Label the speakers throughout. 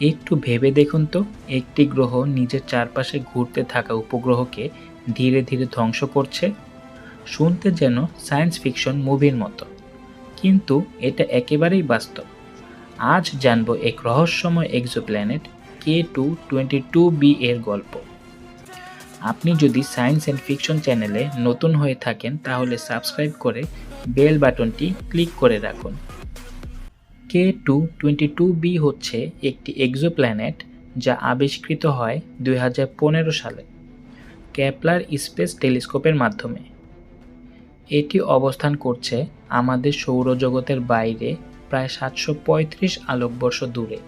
Speaker 1: একটু ভেবে দেখুন তো, একটি গ্রহ নিজের চারপাশে ঘুরতে থাকা উপগ্রহকে ধীরে ধীরে ধ্বংস করছে। শুনতে যেন সায়েন্স ফিকশন মুভির মতো। কিন্তু এটা একেবারেই বাস্তব। আজ জানব এক রহস্যময় exoplanet K two twenty two B এর গল্প। আপনি যদি সায়েন্স অ্যান্ড ফিকশন চ্যানেলে নতুন হয়ে থাকেন, তাহলে সাবস্ক্রাইব করে বেল বাটনটি ক্লিক করে রাখুন। K two twenty two B হচ্ছে একটি এক্সোপ্ল্যানেট যা আবিষ্কৃত হয় দুই হাজার পনেরো সালে ক্যাপলার স্পেস টেলিস্কোপের মাধ্যমে। এটি অবস্থান করছে আমাদের সৌরজগতের বাইরে প্রায় সাতশো পঁয়ত্রিশ আলোকবর্ষ দূরে।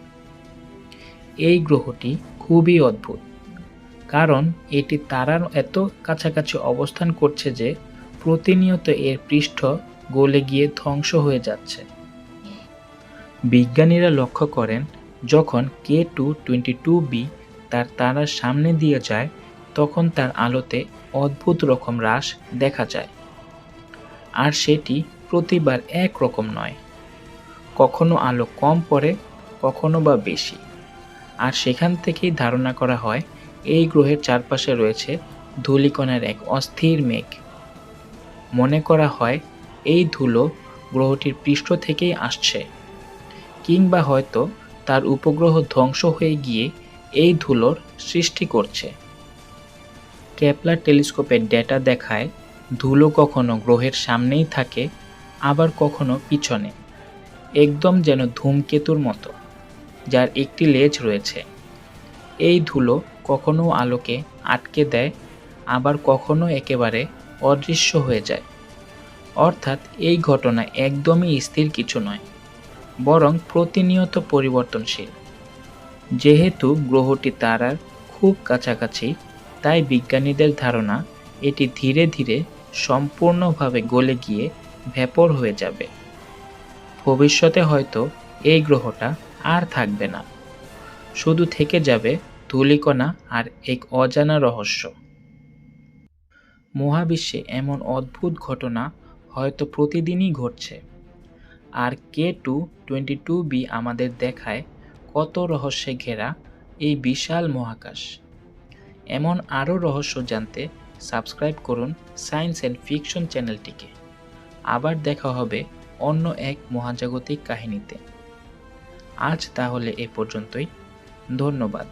Speaker 1: এই গ্রহটি খুবই অদ্ভুত, কারণ এটি তারার এত কাছাকাছি অবস্থান করছে যে প্রতিনিয়ত এর পৃষ্ঠ গলে গিয়ে ধ্বংস হয়ে যাচ্ছে। বিজ্ঞানীরা লক্ষ্য করেন, যখন K two twenty two B তার তারার সামনে দিয়ে যায়, তখন তার আলোতে অদ্ভুত রকম হ্রাস দেখা যায়। আর সেটি প্রতিবার এক রকম নয়। কখনো আলো কম পড়ে, কখনো বা বেশি। আর সেখান থেকেই ধারণা করা হয়, এই গ্রহের চারপাশে রয়েছে ধূলিকণার এক অস্থির মেঘ। মনে করা হয়, এই ধুলো গ্রহটির পৃষ্ঠ থেকেই আসছে। কিংবা হয়তো তার উপগ্রহ ধ্বংস হয়ে গিয়ে এই ধুলোর সৃষ্টি করছে। কেপলার টেলিস্কোপের ডেটা দেখায়, ধুলো কখনো গ্রহের সামনেই থাকে, আবার কখনো পিছনে। একদম যেন ধূমকেতুর মতো, যার একটি লেজ রয়েছে। এই ধুলো কখনো আলোকে আটকে দেয়, আবার কখনো একেবারে অদৃশ্য হয়ে যায়। অর্থাৎ এই ঘটনা একদমই স্থির কিছু নয়। বরং প্রতিনিয়ত পরিবর্তনশীল। যেহেতু গ্রহটি তারার খুব কাছাকাছি, তাই বিজ্ঞানীদের ধারণা এটি ধীরে ধীরে সম্পূর্ণভাবে গলে গিয়ে ভ্যাপর হয়ে যাবে। ভবিষ্যতে হয়তো এই গ্রহটা আর থাকবে না। শুধু থেকে যাবে ধূলিকণা আর এক অজানা রহস্য। মহাবিশ্বে এমন অদ্ভুত ঘটনা হয়তো প্রতিদিনই ঘটছে। আর K two twenty two B আমাদের দেখায় কত রহস্যে ঘেরা এই বিশাল মহাকাশ। এমন আরও রহস্য জানতে সাবস্ক্রাইব করুন সায়েন্স অ্যান্ড ফিকশন চ্যানেলটিকে। আবার দেখা হবে অন্য এক মহাজাগতিক কাহিনীতে। আজ তাহলে এ পর্যন্তই। ধন্যবাদ।